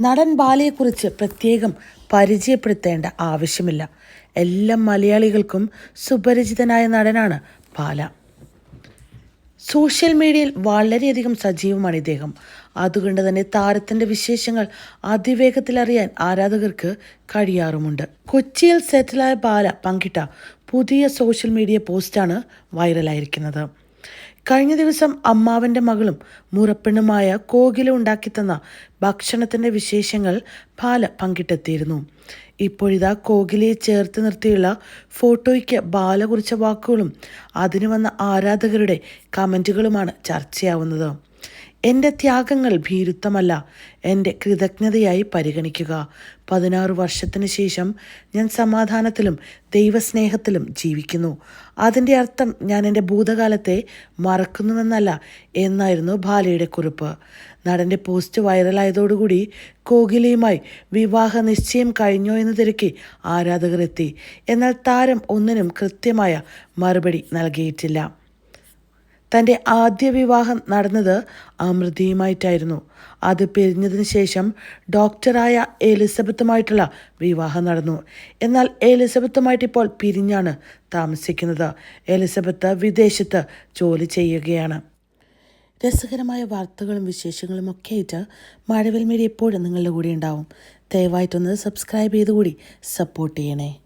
നടൻ ബാലയെക്കുറിച്ച് പ്രത്യേകം പരിചയപ്പെടുത്തേണ്ട ആവശ്യമില്ല. എല്ലാ മലയാളികൾക്കും സുപരിചിതനായ നടനാണ് ബാല. സോഷ്യൽ മീഡിയയിൽ വളരെയധികം സജീവമാണ് ഇദ്ദേഹം. അതുകൊണ്ട് തന്നെ താരത്തിന്റെ വിശേഷങ്ങൾ അതിവേഗത്തിൽ അറിയാൻ ആരാധകർക്ക് കഴിയാറുമുണ്ട്. കൊച്ചിയിൽ സെറ്റിലായ ബാല പങ്കിട്ട പുതിയ സോഷ്യൽ മീഡിയ പോസ്റ്റാണ് വൈറലായിരിക്കുന്നത്. കഴിഞ്ഞ ദിവസം അമ്മാവന്റെ മകളും മുറപ്പെണ്ണുമായ കോകില ഉണ്ടാക്കിത്തന്ന ഭക്ഷണത്തിന്റെ വിശേഷങ്ങൾ ബാല പങ്കിട്ടെത്തിയിരുന്നു. ഇപ്പോഴിതാ കോകിലയെ ചേർത്ത് നിർത്തിയുള്ള ഫോട്ടോയ്ക്ക് ബാല കുറിച്ച വാക്കുകളും അതിന് വന്ന ആരാധകരുടെ കമന്റുകളുമാണ് ചർച്ചയാവുന്നത്. എന്റെ ത്യാഗങ്ങൾ ഭീരുത്വമല്ല. എന്റെ കൃതജ്ഞതയായി പരിഗണിക്കുക. പതിനാറ് വർഷത്തിന് ശേഷം ഞാൻ സമാധാനത്തിലും ദൈവസ്നേഹത്തിലും ജീവിക്കുന്നു. അതിന്റെ അർത്ഥം ഞാൻ എന്റെ ഭൂതകാലത്തെ മറക്കുന്നുവെന്നല്ല എന്നായിരുന്നു ബാലയുടെ കുറിപ്പ്. നടന്റെ പോസ്റ്റ് വൈറലായതോടുകൂടി കോകിലയുമായി വിവാഹ നിശ്ചയം കഴിഞ്ഞോ എന്ന് തിരക്കി ആരാധകരെത്തി എന്നാൽ താരം ഒന്നിനും കൃത്യമായ മറുപടി നൽകിയിട്ടില്ല. തന്റെ ആദ്യ വിവാഹം നടന്നത് അമൃതയുമായിട്ടായിരുന്നു. അത് പിരിഞ്ഞതിന് ശേഷം ഡോക്ടറായ എലിസബത്തുമായിട്ടുള്ള വിവാഹം നടന്നു. എന്നാൽ എലിസബത്തുമായിട്ട് ഇപ്പോൾ പിരിഞ്ഞാണ് താമസിക്കുന്നത്. എലിസബത്ത് വിദേശത്ത് ജോലി ചെയ്യുകയാണ്. രസകരമായ വാർത്തകളും വിശേഷങ്ങളും ഒക്കെ ആയിട്ട് മഴവിൽ മീഡിയ എപ്പോഴും നിങ്ങളുടെ കൂടെ ഉണ്ടാവും. ദയവായിട്ടൊന്ന് സബ്സ്ക്രൈബ് ചെയ്തുകൂടി സപ്പോർട്ട് ചെയ്യണേ.